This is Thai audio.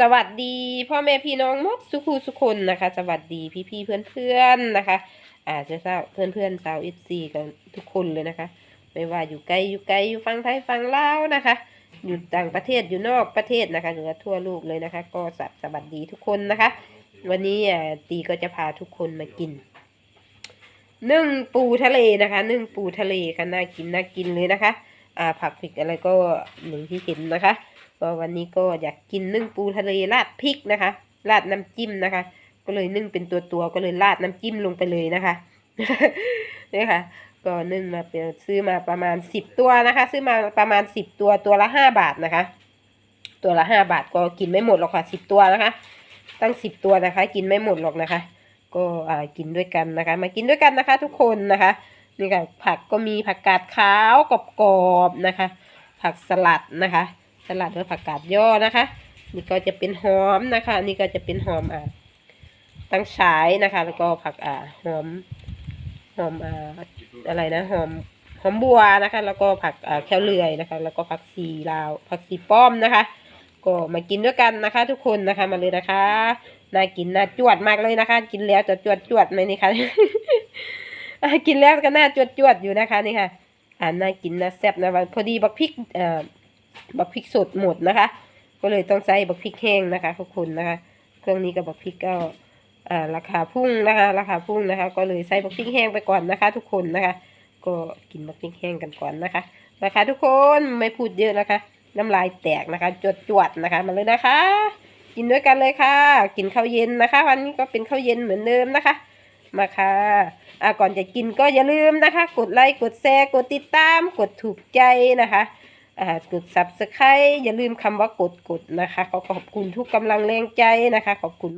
สวัสดีพ่อแม่พี่น้องมดสุขูสุคนนะคะ สวัสดีพี่พี่เพื่อนเพื่อนๆนะคะอาจจะทราบเพื่อนเพื่อนๆชาวอฟซีกันทุกคนเลยนะคะ ไม่ว่าอยู่ไกลอยู่ไกลอยู่ฝั่งไทยฝั่งลาวนะคะ อยู่ต่างประเทศอยู่นอกประเทศนะคะหรือทั่วโลกเลยนะคะ ก็สสวัสดีทุกคนนะคะ วันนี้อ่าตีก็จะพาทุกคนมากินนึ่งปูทะเลนะคะนึ่งปูทะเลค่ะน่ากินน่ากินเลยนะคะ อ่าผักผิกอะไรก็หนึ่งที่เห็นนะคะ ก็วันนี้ก็อยากกินนึ่งปูทะเลราดพริกนะคะ ราดน้ำจิ้มนะคะ ก็เลยนึ่งเป็นตัวตัวๆก็เลยราดน้ำจิ้มลงไปเลยนะคะนี่ค่ะ ก็นึ่งมาเป็นซื้อมาประมาณสิบตัวนะคะ ซื้อมาประมาณสิบตัวตัวละห้าบาทนะคะ ตัวละห้าบาทก็กินไม่หมดหรอกค่ะสิบตัวนะคะ ตั้งสิบตัวนะคะ กินไม่หมดหรอกนะคะ ก็อ่ากินด้วยกันนะคะ มากินด้วยกันนะคะ ทุกคนนะคะนี่ค่ะผักก็มีผักกาดขาวกรอบๆนะคะ ผักสลัดนะคะ สลัดหรือผักกาดย่อนะคะ นี่ก็จะเป็นหอมนะคะ นี่ก็จะเป็นหอมอ่าตั้งฉายนะคะ แล้วก็ผักอ่าหอมหอมอ่าอะไรนะหอมหอมบัวนะคะ แล้วก็ผักอ่าแคลเลื่อยนะคะ แล้วก็ผักชีลาว ผักชีป้อมนะคะ ก็มากินด้วยกันนะคะ ทุกคนนะคะมาเลยนะคะน่ากินน่าจวดมากเลยนะคะ กินแล้วจะจวดจวดไหมนี่คะกินแล้วก็น่าจวดจวดอยู่นะคะนี่ค่ะอ่าน่ากินน่าแซ่บนะพอดีบักพริกเอ่อ บักพริกสดหมดนะคะ ก็เลยต้องใช้บักพริกแห้งนะคะทุกคนนะคะ เครื่องนี้กับบักพริกก็อ่าราคาพุ่งนะคะราคาพุ่งนะคะ ก็เลยใช้บักพริกแห้งไปก่อนนะคะ ทุกคนนะคะ ก็กินบักพริกแห้งกันก่อนนะคะนะคะ ทุกคนไม่พูดเยอะนะคะ น้ำลายแตกนะคะจวดจวดๆนะคะมาเลยนะคะ กินด้วยกันเลยค่ะ กินข้าวเย็นนะคะ วันนี้ก็เป็นข้าวเย็นเหมือนเดิมนะคะมาค่ะอ่าก่อนจะกินก็อย่าลืมนะคะ กดไลค์กดแชร์กดติดตามกดถูกใจนะคะ กด subscribe อย่าลืมคำว่ากดกดนะคะ ขอขอบคุณทุกกำลังแรงใจนะคะ ขอบคุณ